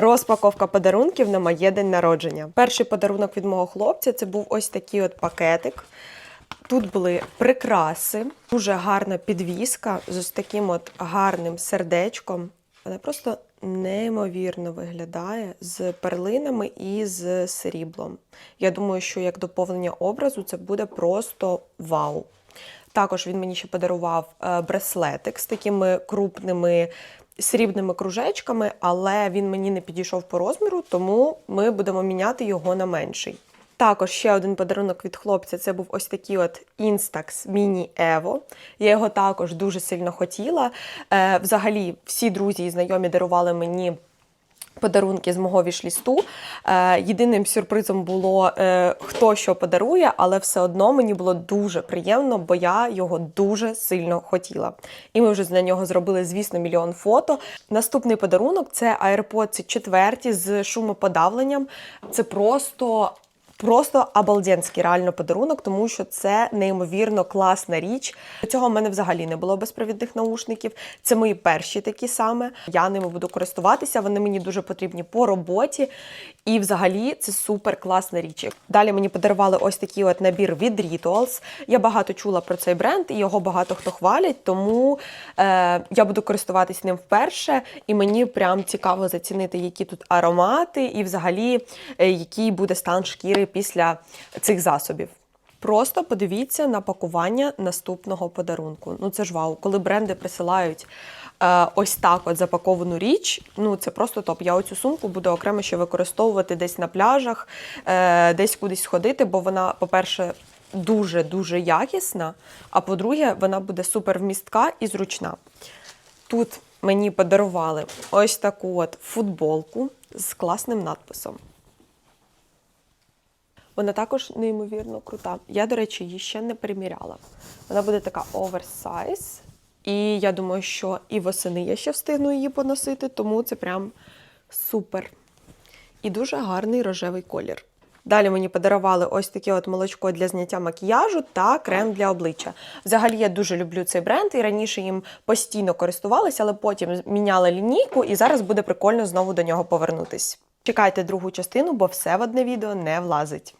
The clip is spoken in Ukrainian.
Розпаковка подарунків на моє день народження. Перший подарунок від мого хлопця це був ось такий от пакетик. Тут були прикраси, дуже гарна підвіска з ось таким от гарним сердечком. Вона просто неймовірно виглядає з перлинами і з сріблом. Я думаю, що як доповнення образу це буде просто вау. Також він мені ще подарував е, браслетик з такими крупними срібними кружечками, але він мені не підійшов по розміру, тому ми будемо міняти його на менший. Також ще один подарунок від хлопця це був ось такий от Instax Mini Evo. Я його також дуже сильно хотіла. Е, взагалі, всі друзі і знайомі дарували мені подарунки з мого вішлісту. Е, єдиним сюрпризом було, е, хто що подарує, але все одно мені було дуже приємно, бо я його дуже сильно хотіла. І ми вже на нього зробили, звісно, мільйон фото. Наступний подарунок це AirPods 4 з шумоподавленням. Це просто. Просто обалденський реально подарунок, тому що це неймовірно класна річ. До цього в мене взагалі не було безпровідних наушників. Це мої перші такі саме. Я ними буду користуватися. Вони мені дуже потрібні по роботі. І взагалі це супер класна річ. Далі мені подарували ось такий от набір від Rituals. Я багато чула про цей бренд, і його багато хто хвалять, тому е, я буду користуватись ним вперше, і мені прям цікаво зацінити, які тут аромати, і взагалі е, який буде стан шкіри після цих засобів. Просто подивіться на пакування наступного подарунку. Ну це ж вау, коли бренди присилають е, ось так от запаковану річ. Ну це просто топ. Я оцю сумку буду окремо ще використовувати десь на пляжах, е, десь кудись ходити, бо вона, по-перше, дуже дуже якісна. А по-друге, вона буде супер вмістка і зручна. Тут мені подарували ось таку от футболку з класним надписом. Вона також неймовірно крута. Я, до речі, її ще не приміряла. Вона буде така оверсайз. І я думаю, що і восени я ще встигну її поносити, тому це прям супер. І дуже гарний рожевий колір. Далі мені подарували ось таке от молочко для зняття макіяжу та крем для обличчя. Взагалі я дуже люблю цей бренд і раніше їм постійно користувалася, але потім міняла лінійку, і зараз буде прикольно знову до нього повернутись. Чекайте другу частину, бо все в одне відео не влазить.